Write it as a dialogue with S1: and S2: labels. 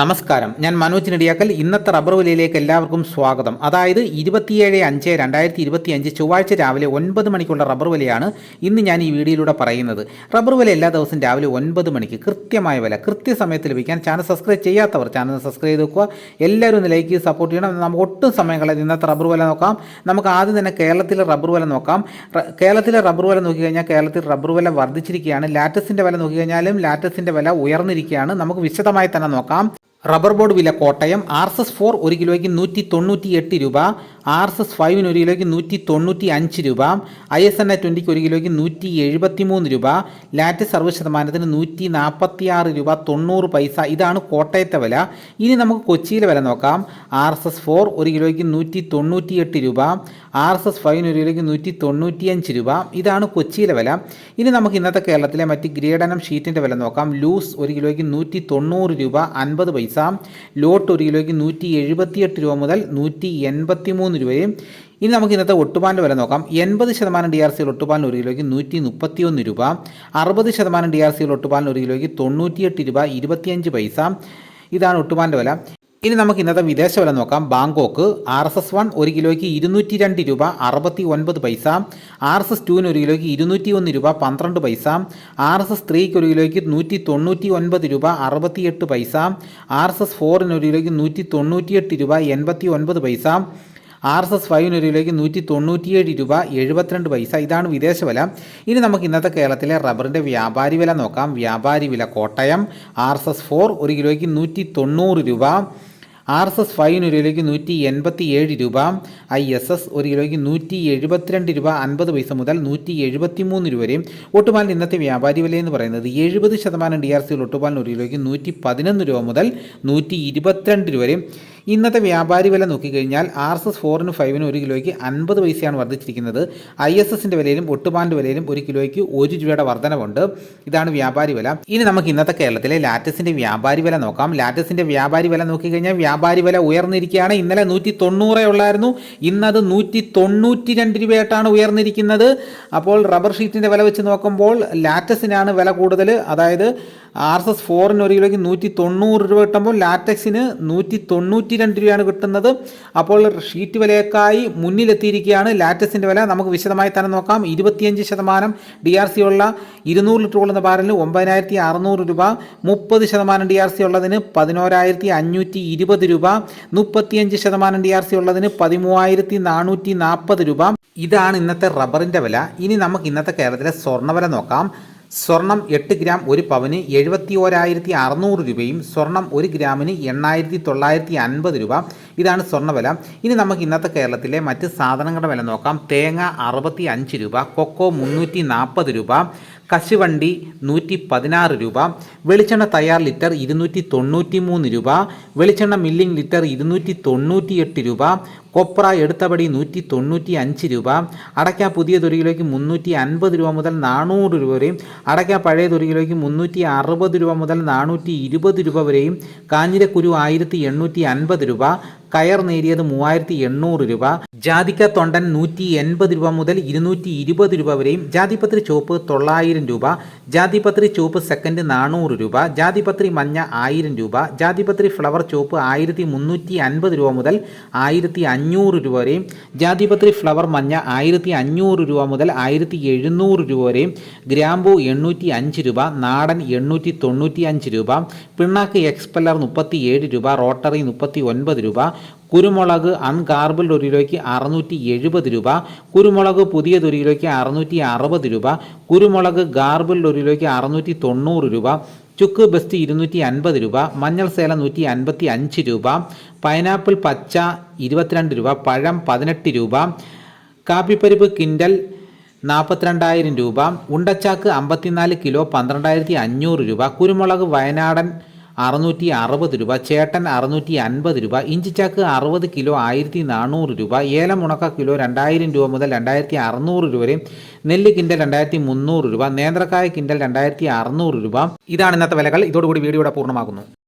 S1: നമസ്കാരം. ഞാൻ മനോജ് നെടിയാക്കൽ. ഇന്നത്തെ റബ്ബർ വിലയിലേക്ക് എല്ലാവർക്കും സ്വാഗതം. അതായത് ഇരുപത്തിയേഴ് അഞ്ച് രണ്ടായിരത്തി ഇരുപത്തി അഞ്ച് ചൊവ്വാഴ്ച രാവിലെ ഒൻപത് മണിക്കുള്ള റബ്ബർ വിലയാണ് ഇന്ന് ഞാൻ ഈ വീഡിയോയിലൂടെ പറയുന്നത്. റബ്ബർ വില എല്ലാ ദിവസവും രാവിലെ ഒൻപത് മണിക്ക് കൃത്യമായ വില കൃത്യസമയത്ത് ലഭിക്കാൻ ചാനൽ സബ്സ്ക്രൈബ് ചെയ്യാത്തവർ ചാനൽ സബ്സ്ക്രൈബ് ചെയ്ത് വെക്കുക എല്ലാവരും ഒന്ന് ലൈക്ക് ചെയ്ത് സപ്പോർട്ട് ചെയ്യണം. നമുക്ക് ഒട്ടും സമയം കളയാതെ ഇന്നത്തെ റബ്ബർ വില നോക്കാം. നമുക്ക് ആദ്യം തന്നെ കേരളത്തിലെ റബ്ബർ വില നോക്കാം. കേരളത്തിലെ റബ്ബർ വില നോക്കിക്കഴിഞ്ഞാൽ കേരളത്തിൽ റബ്ബർ വില വർദ്ധിച്ചിരിക്കുകയാണ്. ലാറ്റസിന്റെ വില നോക്കിക്കഴിഞ്ഞാലും ലാറ്റസിന്റെ വില ഉയർന്നിരിക്കുകയാണ്. നമുക്ക് വിശദമായി തന്നെ നോക്കാം. റബ്ബർ ബോർഡ് വില Kottayam R S S four ഒരു കിലോയ്ക്ക് നൂറ്റി തൊണ്ണൂറ്റി എട്ട് രൂപ ആർ എസ് എസ് ഫൈവിന് ഒരു കിലോയ്ക്ക് നൂറ്റി തൊണ്ണൂറ്റി അഞ്ച് രൂപ ഐ എസ് എൻ ഐ ട്വന്റിക്ക് ഒരു കിലോയ്ക്ക് നൂറ്റി എഴുപത്തി മൂന്ന് രൂപ ലാറ്റ് സർവ ശതമാനത്തിന് നൂറ്റി നാൽപ്പത്തി ആറ് രൂപ തൊണ്ണൂറ് പൈസ. ഇതാണ് കോട്ടയത്തെ വില. ഇനി നമുക്ക് കൊച്ചിയിലെ വില നോക്കാം. ആർ എസ് എസ് ഫോർ ഒരു കിലോയ്ക്ക് നൂറ്റി തൊണ്ണൂറ്റി എട്ട് രൂപ ആർ എസ് എസ് ഫൈവിന് ഒരു കിലോയ്ക്ക് നൂറ്റി തൊണ്ണൂറ്റി അഞ്ച് രൂപ. ഇതാണ് കൊച്ചിയിലെ വില. ഇനി നമുക്ക് ഇന്നത്തെ കേരളത്തിലെ മറ്റ് ഗ്രേഡനം ഷീറ്റിന്റെ വില നോക്കാം. ലൂസ് ഒരു കിലോയ്ക്ക് നൂറ്റി തൊണ്ണൂറ് രൂപ അൻപത് പൈസ ലോട്ട് ഒരു കിലോയ്ക്ക് നൂറ്റി എഴുപത്തിയെട്ട് രൂപ മുതൽ നൂറ്റി എൺപത്തി മൂന്ന് രൂപയും. ഇനി നമുക്ക് ഇന്നത്തെ ഒട്ടുപാലിന്റെ വില നോക്കാം. എൺപത് ശതമാനം ഡി ആർ സിയിൽ ഒട്ടുപാലിന് ഒരു കിലോയ്ക്ക് നൂറ്റി മുപ്പത്തിയൊന്ന് രൂപ. അറുപത് ശതമാനം ഡി ആർ സിയിൽ ഒട്ടുപാലിന് ഒരു കിലോയ്ക്ക് തൊണ്ണൂറ്റിയെട്ട് രൂപ ഇരുപത്തിയഞ്ച് പൈസ. ഇതാണ് ഒട്ടുപാലിന്റെ വില. ഇനി നമുക്ക് ഇന്നത്തെ വിദേശ വില നോക്കാം. Bangkok R S S one ഒരു കിലോയ്ക്ക് ഇരുന്നൂറ്റി രണ്ട് രൂപ അറുപത്തി ഒൻപത് പൈസ ആർ എസ് എസ് ടുവിന് ഒരു കിലോയ്ക്ക് ഇരുന്നൂറ്റി ഒന്ന് രൂപ പന്ത്രണ്ട് പൈസ. ആർ എസ് എസ് ത്രീക്ക് ഒരു കിലോയ്ക്ക് നൂറ്റി തൊണ്ണൂറ്റി ഒൻപത് രൂപ അറുപത്തിയെട്ട് പൈസ. ആർ എസ് എസ് ഫോറിന് ഒരു കിലോയ്ക്ക് നൂറ്റി തൊണ്ണൂറ്റിയെട്ട് രൂപ എൺപത്തി ഒൻപത് പൈസ. ആർ എസ് എസ് ഫൈവിന് ഒരു കിലോയ്ക്ക് നൂറ്റി തൊണ്ണൂറ്റിയേഴ് രൂപ എഴുപത്തിരണ്ട് പൈസ. ഇതാണ് വിദേശ വില ഇനി നമുക്ക് ഇന്നത്തെ കേരളത്തിലെ റബ്ബറിന്റെ വ്യാപാരി വില നോക്കാം. വ്യാപാരി വില Kottayam. R S S four ഒരു കിലോയ്ക്ക് നൂറ്റി തൊണ്ണൂറ് രൂപ. ആർ എസ് എസ് ഫൈവിന് ഒരു കിലോയ്ക്ക് നൂറ്റി എൺപത്തി ഏഴ് രൂപ. ഐ എസ് എസ് ഒരു കിലോയ്ക്ക് നൂറ്റി എഴുപത്തിരണ്ട് രൂപ അൻപത് പൈസ മുതൽ നൂറ്റി എഴുപത്തി മൂന്ന് രൂപ വരെയും. ഒട്ടുപാലിന്റെ ഇന്നത്തെ വ്യാപാരി വില എന്ന് പറയുന്നത് എഴുപത് ശതമാനം ഡി ആർ സിയിൽ ഒട്ടുപാലിന് ഒരു കിലോയ്ക്ക് നൂറ്റി പതിനൊന്ന് രൂപ മുതൽ നൂറ്റി ഇരുപത്തിരണ്ട് രൂപ വരെയും. ഇന്നത്തെ വ്യാപാരി വില നോക്കിക്കഴിഞ്ഞാൽ ആർ എസ് എസ് ഫോറിന് ഫൈവിന് ഒരു കിലോയ്ക്ക് അൻപത് പൈസയാണ് വർദ്ധിച്ചിരിക്കുന്നത്. ഐ എസ് എസിന്റെ വിലയിലും ഒട്ടുപാലിന്റെ വിലയിലും ഒരു കിലോയ്ക്ക് ഒരു രൂപയുടെ വർധനവുണ്ട്. ഇതാണ് വ്യാപാരി വില. ഇനി നമുക്ക് ഇന്നത്തെ കേരളത്തിലെ ലാറ്റസിന്റെ വ്യാപാരി വില നോക്കാം. ലാറ്റസിന്റെ വ്യാപാരി വില നോക്കിക്കഴിഞ്ഞാൽ വ്യാപാരി വില ഉയർന്നിരിക്കുകയാണ്. ഇന്നലെ നൂറ്റി തൊണ്ണൂറേ ഉള്ളായിരുന്നു. ഇന്നത് നൂറ്റി തൊണ്ണൂറ്റി രണ്ട് രൂപയായിട്ടാണ് ഉയർന്നിരിക്കുന്നത്. അപ്പോൾ റബ്ബർ ഷീറ്റിന്റെ വില വെച്ച് നോക്കുമ്പോൾ ലാറ്റസിനാണ് വില കൂടുതൽ. അതായത് ആർ എസ് എസ് ഫോറിന് ഒരു കിലോയ്ക്ക് നൂറ്റി തൊണ്ണൂറ് രൂപ കിട്ടുമ്പോൾ ലാറ്റക്സിന് നൂറ്റി തൊണ്ണൂറ്റി രണ്ട് രൂപയാണ് കിട്ടുന്നത്. അപ്പോൾ ഷീറ്റ് വിലയേക്കായി മുന്നിലെത്തിയിരിക്കുകയാണ്. ലാറ്റസിന്റെ വില നമുക്ക് വിശദമായി തന്നെ നോക്കാം. ഇരുപത്തിയഞ്ച് ശതമാനം ഡി ആർ സി ഉള്ള ഇരുന്നൂറ് ലിറ്റർ കൊള്ളുന്ന ബാരലിന് ഒമ്പതിനായിരത്തി അറുന്നൂറ് രൂപ മുപ്പത് ശതമാനം ഡി ആർ സി ഉള്ളതിന് പതിനോരായിരത്തി അഞ്ഞൂറ്റി ഇരുപത് രൂപ മുപ്പത്തിയഞ്ച് ശതമാനം ഡി ആർ സി ഉള്ളതിന് പതിമൂവായിരത്തി നാനൂറ്റി നാൽപ്പത് രൂപ. ഇതാണ് ഇന്നത്തെ റബ്ബറിന്റെ വില. ഇനി നമുക്ക് ഇന്നത്തെ കേരളത്തിലെ സ്വർണവില നോക്കാം. സ്വർണം എട്ട് ഗ്രാം ഒരു പവന് എഴുപത്തി ഓരായിരത്തി അറുന്നൂറ് രൂപയും സ്വർണം ഒരു ഗ്രാമിന് എണ്ണായിരത്തി തൊള്ളായിരത്തി അൻപത് രൂപ. ഇതാണ് സ്വർണവില ഇനി നമുക്ക് ഇന്നത്തെ കേരളത്തിലെ മറ്റ് സാധനങ്ങളുടെ വില നോക്കാം. തേങ്ങ അറുപത്തി അഞ്ച് രൂപ കൊക്കോ മുന്നൂറ്റി നാൽപ്പത് രൂപ കശുവണ്ടി നൂറ്റി പതിനാറ് രൂപ വെളിച്ചെണ്ണ തയ്യാർ ലിറ്റർ ഇരുന്നൂറ്റി തൊണ്ണൂറ്റി മൂന്ന് രൂപ വെളിച്ചെണ്ണ മില്ലിംഗ് ലിറ്റർ ഇരുന്നൂറ്റി തൊണ്ണൂറ്റി എട്ട് രൂപ കൊപ്ര എടുത്തപടി നൂറ്റി തൊണ്ണൂറ്റി അഞ്ച് രൂപ അടയ്ക്ക പുതിയ ഒരു കിലോയ്ക്ക് മുന്നൂറ്റി അൻപത് രൂപ മുതൽ നാനൂറ് രൂപ വരെയും അടയ്ക്ക പഴയ ഒരു കിലോയ്ക്ക് മുന്നൂറ്റി അറുപത് രൂപ മുതൽ നാനൂറ്റി ഇരുപത് രൂപ വരെയും കാഞ്ഞിരക്കുരു ആയിരത്തി എണ്ണൂറ്റി അൻപത് രൂപ കയർ നേരിയത് മൂവായിരത്തി എണ്ണൂറ് രൂപ. ജാതിക്ക തൊണ്ടൻ നൂറ്റി എൺപത് രൂപ മുതൽ ഇരുന്നൂറ്റി ഇരുപത് രൂപ വരെയും ജാതിപത്രി ചുവപ്പ് തൊള്ളായിരം രൂപ ജാതിപത്രി ചുവപ്പ് സെക്കൻഡ് നാനൂറ് രൂപ ജാതിപത്രി മഞ്ഞ ആയിരം രൂപ ജാതിപത്രി ഫ്ലവർ ചുവപ്പ് ആയിരത്തി മുന്നൂറ്റി അൻപത് രൂപ മുതൽ ആയിരത്തി അഞ്ഞൂറ് രൂപ വരെയും ജാതിപത്രി ഫ്ലവർ മഞ്ഞ ആയിരത്തി അഞ്ഞൂറ് രൂപ മുതൽ ആയിരത്തി എഴുന്നൂറ് രൂപ വരെയും ഗ്രാമ്പു എണ്ണൂറ്റി അഞ്ച് രൂപ നാടൻ എണ്ണൂറ്റി തൊണ്ണൂറ്റി അഞ്ച് രൂപ പിണ്ണാക്ക് എക്സ്പെല്ലർ മുപ്പത്തി ഏഴ് രൂപ റോട്ടറി മുപ്പത്തി ഒൻപത് രൂപ കുരുമുളക് അൺകാർബിൾഡ് ഒരു കിലോയ്ക്ക് അറുന്നൂറ്റി എഴുപത് രൂപ കുരുമുളക് പുതിയത് ഒരു കിലോയ്ക്ക് അറുന്നൂറ്റി അറുപത് രൂപ കുരുമുളക് ഗാർബിൾഡ് ഒരു കിലോയ്ക്ക് അറുന്നൂറ്റി തൊണ്ണൂറ് രൂപ ചുക്ക് ബെസ്റ്റ് ഇരുന്നൂറ്റി അൻപത് രൂപ മഞ്ഞൾ സേല നൂറ്റി അൻപത്തി അഞ്ച് രൂപ പൈനാപ്പിൾ പച്ച ഇരുപത്തിരണ്ട് രൂപ പഴം പതിനെട്ട് രൂപ കാപ്പിപ്പരിപ്പ് കിൻഡൽ നാൽപ്പത്തിരണ്ടായിരം രൂപ ഉണ്ടച്ചാക്ക് അമ്പത്തിനാല് കിലോ പന്ത്രണ്ടായിരത്തി അഞ്ഞൂറ് രൂപ കുരുമുളക് വയനാടൻ അറുന്നൂറ്റി അറുപത് രൂപ ചേട്ടൻ അറുന്നൂറ്റി അൻപത് രൂപ ഇഞ്ചിച്ചാക്ക് അറുപത് കിലോ ആയിരത്തി നാനൂറ് രൂപ ഏലം ഉണക്ക കിലോ രണ്ടായിരം രൂപ മുതൽ രണ്ടായിരത്തി അറുന്നൂറ് രൂപ വരെ നെല്ല് കിൻഡൽ രണ്ടായിരത്തി മുന്നൂറ് രൂപ നേന്ത്രക്കായ കിൻഡൽ രണ്ടായിരത്തി അറുന്നൂറ് രൂപ. ഇതാണ് ഇന്നത്തെ വിലകൾ. ഇതോടുകൂടി വീഡിയോ പൂർണമാക്കുന്നു. പൂർണമാകുന്നു